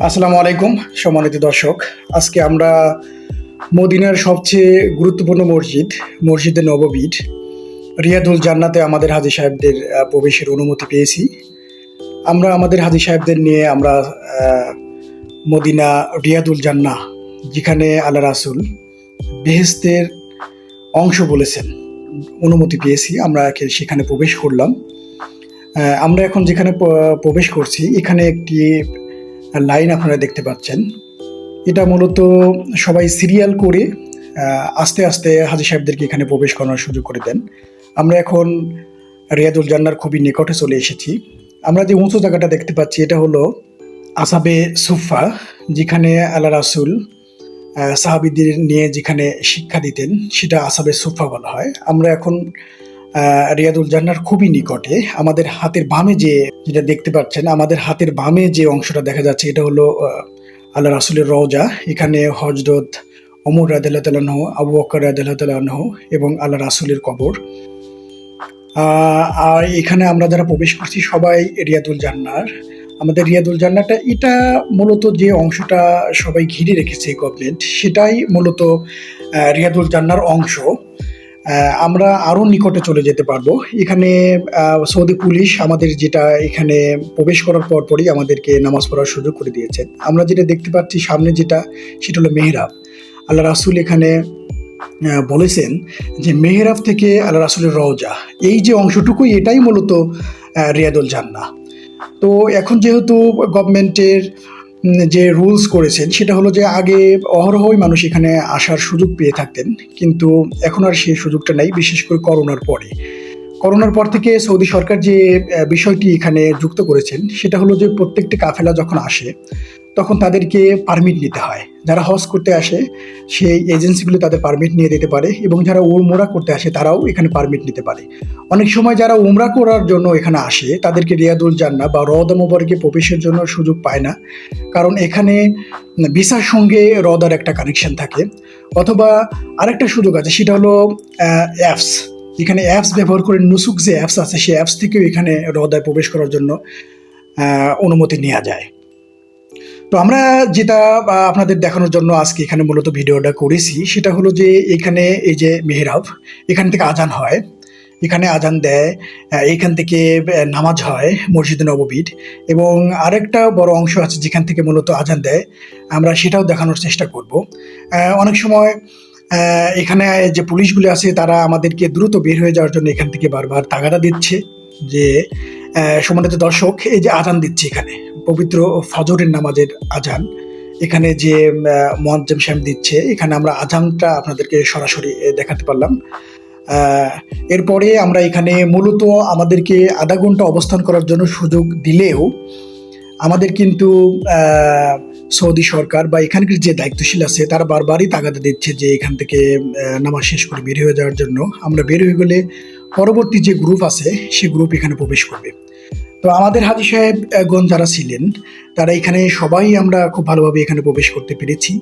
আসসালামু আলাইকুম, সম্মানিত দর্শক। আজকে আমরা মদিনার সবচেয়ে গুরুত্বপূর্ণ মসজিদ, মসজিদে নববীর, রিয়াদুল জান্নাতে আমাদের হাজি সাহেবদের প্রবেশের অনুমতি পেয়েছি। আমরা আমাদের হাজি সাহেবদের নিয়ে আমরা মদিনা রিয়াদুল জান্না, যেখানে আল্লাহ রাসুল বেহেস্তের অংশ বলেছেন, অনুমতি পেয়েছি, আমরা সেখানে প্রবেশ করলাম। আমরা এখন যেখানে প্রবেশ করছি, এখানে একটি লাইন আপনারা দেখতে পাচ্ছেন। এটা মূলত সবাই সিরিয়াল করে আস্তে আস্তে হাজি সাহেবদেরকে এখানে প্রবেশ করানোর সুযোগ করে দেন। আমরা এখন রিয়াদুল জান্নার খুবই নিকটে চলে এসেছি। আমরা যে উঁচু জায়গাটা দেখতে পাচ্ছি, এটা হলো আসাবে সুফা যেখানে আল্লাহ রাসুল সাহাবিদের নিয়ে যেখানে শিক্ষা দিতেন, সেটা আসাবে সুফা বলা হয়। আমরা এখন রিয়াদুল জান্নার খুবই নিকটে। আমাদের হাতের বামে যে যেটা দেখতে পাচ্ছেন, আমাদের হাতের বামে যে অংশটা দেখা যাচ্ছে, এটা হলো আল্লাহ রাসুলের রওজা। এখানে হজরত অমর রাদিল্লাহ তালাহ আবু রাদিল্লাহ তালাহ এবং আল্লাহ রাসুলের কবর। আর এখানে আমরা যারা প্রবেশ করছি, সবাই রিয়াদুল জান্নার। আমাদের রিয়াদুল জান্নাটা এটা মূলত যে অংশটা সবাই ঘিরে রেখেছে গভর্নমেন্ট, সেটাই মূলত রিয়াদুল জান্নার অংশ। আমরা আরও নিকটে চলে যেতে পারব। এখানে সৌদি পুলিশ আমাদের যেটা এখানে প্রবেশ করার পরপরই আমাদেরকে নামাজ পড়ার সুযোগ করে দিয়েছেন আমরা যেটা দেখতে পাচ্ছি সামনে যেটা, সেটা হলো মেহরাব। আল্লাহ রাসুল এখানে বলেছেন যে মেহরাব থেকে আল্লাহ রাসুলের রওজা। এই যে অংশটুকুই, এটাই মূলত রিয়াদুল জান্না তো এখন যেহেতু গভর্নমেন্টের যে রুলস করেছেন, সেটা হলো যে আগে অহরহই মানুষ এখানে আসার সুযোগ পেয়ে থাকতেন, কিন্তু এখন আর সেই সুযোগটা নেই, বিশেষ করে করোনার পরে। করোনার পর থেকে সৌদি সরকার যে বিষয়টি এখানে যুক্ত করেছেন, সেটা হলো যে প্রত্যেকটি কাফেলা যখন আসে তখন তাদেরকে পারমিট নিতে হয়। যারা হজ করতে আসে, সেই এজেন্সিগুলো তাদের পারমিট নিয়ে দিতে পারে এবং যারা উমরা করতে আসে, তারাও এখানে পারমিট নিতে পারে। অনেক সময় যারা উমরা করার জন্য এখানে আসে, তাদেরকে রিয়াদুল জান্না বা রদ মোবারকে প্রবেশের জন্য সুযোগ পায় না। কারণ এখানে ভিসার সঙ্গে রদার একটা কানেকশন থাকে। অথবা আরেকটা সুযোগ আছে, সেটা হলো অ্যাপস এখানে অ্যাপস ব্যবহার করে নুসুক যে অ্যাপস আছে, সেই অ্যাপস থেকেও এখানে রদায় প্রবেশ করার জন্য অনুমতি নেওয়া যায়। তো আমরা যেটা আপনাদের দেখানোর জন্য আজকে এখানে মূলত ভিডিওটা করেছি সেটা হলো যে এখানে এই যে মেহরাব এখান থেকে আজান হয়। এখানে আজান দেয় এখান থেকে নামাজ হয় মসজিদ নববীর এবং আরেকটা বড় অংশ আছে যেখান থেকে মূলত আজান দেয় আমরা সেটাও দেখানোর চেষ্টা করব। অনেক সময় এখানে যে পুলিশগুলো আছে তারা আমাদেরকে দ্রুত বের হয়ে যাওয়ার জন্য এখান থেকে বারবার তাগাদা দিচ্ছে যে আহ, সম্মানিত দর্শক এই যে আজান দিচ্ছে এখানে। পবিত্র ফজরের নামাজের আজান। এখানে যে মোয়াজ্জেম শ্যাম দিচ্ছে, এখানে আমরা আজানটা আপনাদেরকে সরাসরি দেখাতে পারলাম। এরপরে আমরা এখানে মূলত আমাদেরকে আধা ঘণ্টা অবস্থান করার জন্য সুযোগ দিলেও আমাদের কিন্তু সৌদি সরকার বা এখানকার যে দায়িত্বশীল আছে, তারা বারবারই তাগাদা দিচ্ছে যে এখান থেকে নামাজ শেষ করে বের হয়ে যাওয়ার জন্য। আমরা বের হয়ে গেলে পরবর্তী যে গ্রুপ আছে, সে গ্রুপ এখানে প্রবেশ করবে। তো আমাদের হাজি সাহেব গণ যারা ছিলেন, তারা এখানে সবাই আমরা খুব ভালোভাবে এখানে প্রবেশ করতে পেরেছি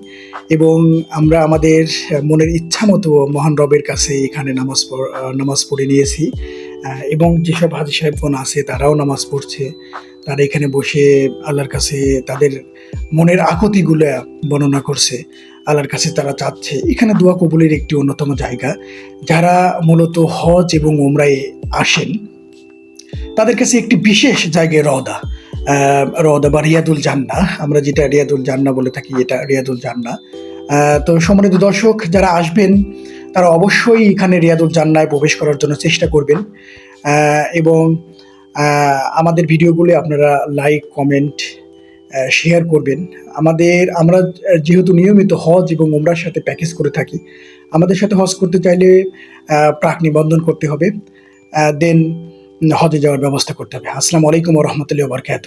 এবং আমরা আমাদের মনের ইচ্ছা মতো মহান রবের কাছে এখানে নামাজ নামাজ পড়ে নিয়েছি। এবং যেসব হাজি সাহেবগণ আছে, তারাও নামাজ পড়ছে। তারা এখানে বসে আল্লাহর কাছে তাদের মনের আকুতিগুলো বর্ণনা করছে, আল্লাহর কাছে তারা চাচ্ছে। এখানে দোয়া কবুলের একটি অন্যতম জায়গা। যারা মূলত হজ এবং ওমরায় আসেন তাদের কাছে একটি বিশেষ জায়গায় রওদা রওদা বা রিয়াদুল জান্না আমরা যেটা রিয়াদুল জান্না বলে থাকি, এটা রিয়াদুল জান্না তো সম্মানিত দর্শক, যারা আসবেন, তারা অবশ্যই এখানে রিয়াদুল জান্নায় প্রবেশ করার জন্য চেষ্টা করবেন। এবং আমাদের ভিডিওগুলি আপনারা লাইক কমেন্ট শেয়ার করবেন। আমাদের, আমরা যেহেতু নিয়মিত হজ এবং ওমরার সাথে প্যাকেজ করে থাকি, আমাদের সাথে হজ করতে চাইলে প্রাক নিবন্ধন করতে হবে। দেন হজে যাওয়ার ব্যবস্থা করতে হবে। আসসালামু আলাইকুম রহমতুল্লাহ বরকাত